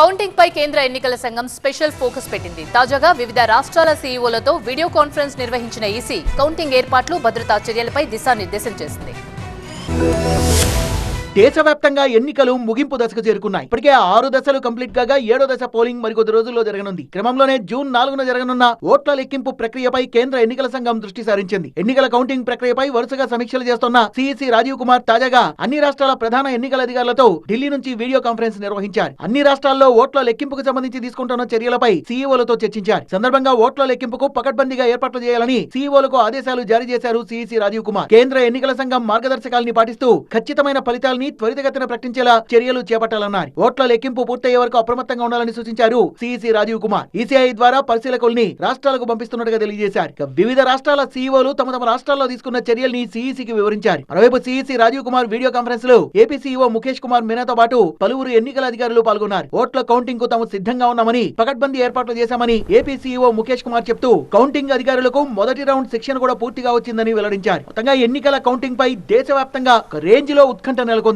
Counting పై కేంద్ర ఎన్నికల సంఘం స్పెషల్ ఫోకస్ పెట్టింది. తాజాగా వివిధ రాష్ట్రాల సీఈఓలతో వీడియో కాన్ఫరెన్స్ నిర్వహించిన ఈసీ కౌంటింగ్ ఏర్పాట్లు భద్రతా చర్యలపై దిశానిర్దేశం చేసింది. దేశవ్యాప్తంగా ఎన్నికలు ముగింపు దశకు చేరుకున్నాయి. ఇప్పటికే ఆరు దశలు కంప్లీట్ కాగా ఏడో దశ పోలింగ్ మరికొద్ది రోజుల్లో జరగనుంది. క్రమంలోనే జూన్ నాలుగున జరగనున్న ఓట్ల లెక్కింపు ప్రక్రియపై కేంద్ర ఎన్నికల సంఘం దృష్టి సారించింది. ఎన్నికల కౌంటింగ్ ప్రక్రియపై వరుసగా సమీక్షలు చేస్తున్న సిఇసి రాజీవ్ కుమార్ తాజాగా అన్ని రాష్ట్రాల ప్రధాన ఎన్నికల అధికారులతో ఢిల్లీ నుంచి వీడియో కాన్ఫరెన్స్ నిర్వహించారు. అన్ని రాష్ట్రాల్లో ఓట్ల లెక్కింపుకు సంబంధించి తీసుకుంటున్న చర్యలపై సీఈఓలతో చర్చించారు. సందర్భంగా ఓట్ల లెక్కింపుకు పకడ్బందీగా ఏర్పాట్లు చేయాలని సీఈఓలకు ఆదేశాలు జారీ చేశారు సిఇసి రాజీవ్ కుమార్. కేంద్ర ఎన్నికల సంఘం మార్గదర్శకాలని పాటిస్తూ ఖచ్చితమైన ఫలితాలు త్వరితగతిన ప్రకటించేలా చర్యలు చేపట్టాలన్నారు. ఓట్ల లెక్కింపు పూర్తయ్యే వరకు అప్రమత్తంగా ఉండాలని సూచించారు సిఇసి రాజీవ్ కుమార్. ఈసీఐ ద్వారా పరిశీలకుల్ని రాష్ట్రాలకు పంపిస్తున్నట్టుగా తెలియజేశారు. వివిధ రాష్ట్రాల సీఈఓలు తమ తమ రాష్ట్రాల్లో తీసుకున్న చర్యల్ని సిఇసికి వివరించారు. మరోవైపు సిఇసి రాజీవ్ కుమార్ వీడియో కాన్ఫరెన్స్లో ఏపీ సీఈఓ ముఖేష్ కుమార్ మీనాతో పాటు పలువురు ఎన్నికల అధికారులు పాల్గొన్నారు. ఓట్ల కౌంటింగ్కు తాము సిద్ధంగా ఉన్నామని పకడ్బందీ ఏర్పాట్లు చేశామని ఏపీ సీఈఓ ముఖేష్ కుమార్ చెప్తూ కౌంటింగ్ అధికారులకు మొదటి రౌండ్ శిక్షణ కూడా పూర్తిగా వచ్చిందని వెల్లడించారు. మొత్తంగా ఎన్నికల కౌంటింగ్ పై దేశవ్యాప్తంగా రేంజ్లో ఉత్కంఠ నెలకొంది.